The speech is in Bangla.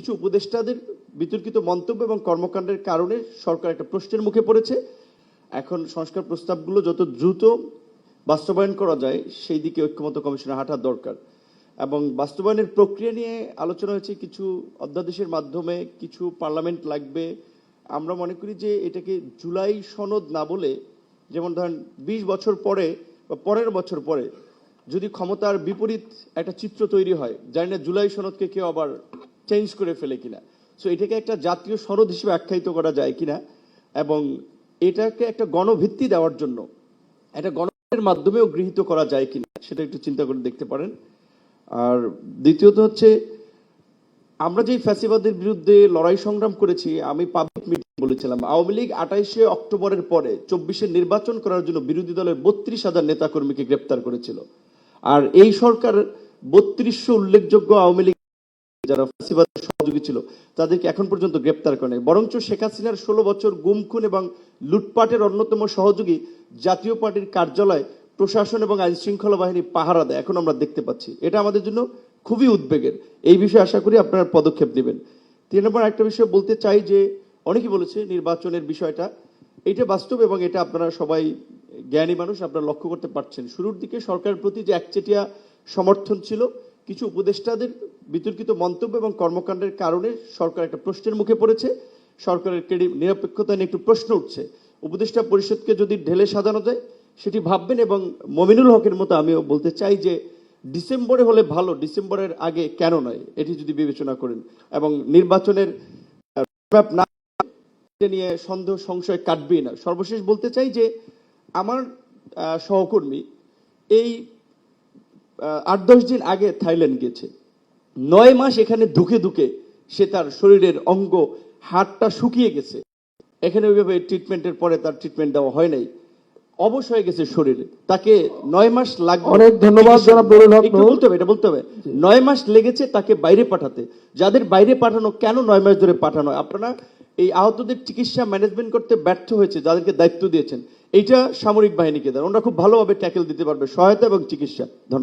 কিছু উপদেষ্টাদের বিতর্কিত মন্তব্য এবং কর্মকাণ্ডের কারণে সরকার একটা প্রশ্নের মুখে পড়েছে। এখন সংস্কার প্রস্তাবগুলো যত দ্রুত বাস্তবায়ন করা যায়, সেই দিকে ঐক্যমত কমিশনে হাঁটার দরকার। এবং বাস্তবায়নের প্রক্রিয়া নিয়ে আলোচনা হয়েছে কিছু অধ্যাদেশের মাধ্যমে, কিছু পার্লামেন্ট লাগবে। আমরা মনে করি যে এটাকে জুলাই সনদ না বলে, যেমন ধরেন বিশ বছর পরে বা পরের বছর পরে যদি ক্ষমতার বিপরীত একটা চিত্র তৈরি হয়, জানি না জুলাই সনদকে কেউ আবার চেঞ্জ করে ফেলে কিনা। সো এটাকে একটা জাতীয় সনদ হিসেবে আখ্যায়িত করা যায় কিনা এবং এটাকে একটা গণভিত্তি দেওয়ার জন্য একটা গণের মাধ্যমেও গৃহীত করা যায় কিনা সেটা একটু চিন্তা করে দেখতে পারেন। আর দ্বিতীয়ত হচ্ছে, আমরা যে ফ্যাসিবাদের বিরুদ্ধে লড়াই সংগ্রাম করেছি, আমি পাবলিক মিটিং বলেছিলাম, আওয়ামী লীগ আঠাইশে অক্টোবরের পরে চব্বিশে নির্বাচন করার জন্য বিরোধী দলের বত্রিশ হাজার নেতাকর্মীকে গ্রেপ্তার করেছিল। আর এই সরকার বত্রিশশো উল্লেখযোগ্য আওয়ামী লীগ যারা ফ্যাসিবাদের সহযোগী ছিল, তাদেরকে এখন পর্যন্ত গ্রেপ্তার করে বরঞ্চ শেখ হাসিনার ষোলো বছর গুমখুন এবং লুটপাটের অন্যতম সহযোগী জাতীয় পার্টির কার্যালয়, প্রশাসন এবং আইন শৃঙ্খলা বাহিনী পাহারা দেয়, এখন আমরা দেখতে পাচ্ছি। এটা আমাদের জন্য খুবই উদ্বেগের। এই বিষয়ে আশা করি আপনারা পদক্ষেপ নেবেন। তিন নম্বর একটা বিষয় বলতে চাই যে, অনেকেই বলেছে নির্বাচনের বিষয়টা। এটা বাস্তব এবং এটা আপনারা সবাই জ্ঞানী মানুষ, আপনারা লক্ষ্য করতে পারছেন। শুরুর দিকে সরকারের প্রতি যে একচেটিয়া সমর্থন ছিল কিছু উপদেষ্টাদের বিতর্কিত মন্তব্য এবং কর্মকাণ্ডের কারণে সরকার একটা প্রশ্নের মুখে পড়েছে। সরকারের ক্রেডি নিরপেক্ষতা নিয়ে একটু প্রশ্ন উঠছে। উপদেষ্টা পরিষদকে যদি ঢেলে সাজানো যায়, সেটি ভাববেন এবং মমিনুল হকের মতো আমিও বলতে চাই যে, ডিসেম্বরে হলে ভালো, ডিসেম্বরের আগে কেন নয়, এটি যদি বিবেচনা করেন এবং নির্বাচনের না নিয়ে সন্দেহ, সংশয় কাটবেই না। সর্বশেষ বলতে চাই যে, আমার সহকর্মী এই আট দশ দিন আগে থাইল্যান্ড গেছে নয় মাস এখানে ধুকে ধুকে সে তার শরীরের অঙ্গ হাড়টা শুকিয়ে গেছে। এখানে ওইভাবে ট্রিটমেন্টের পরে তার ট্রিটমেন্ট দেওয়া হয় নাই। অবশ হয়ে গেছে শরীরে। তাকে নয় মাস লাগবে। অনেক ধন্যবাদ একটু বলতে হবে এটা বলতে হবে। নয় মাস লেগেছে তাকে বাইরে পাঠাতে। যাদের বাইরে পাঠানো কেন নয় মাস ধরে পাঠানো? আপনারা এই আহতদের চিকিৎসা ম্যানেজমেন্ট করতে ব্যর্থ হয়েছে যাদেরকে দায়িত্ব দিয়েছেন। এইটা সামরিক বাহিনীকে দেন। ওরা খুব ভালোভাবে ট্যাকেল দিতে পারবে সহায়তা এবং চিকিৎসা। ধন্যবাদ।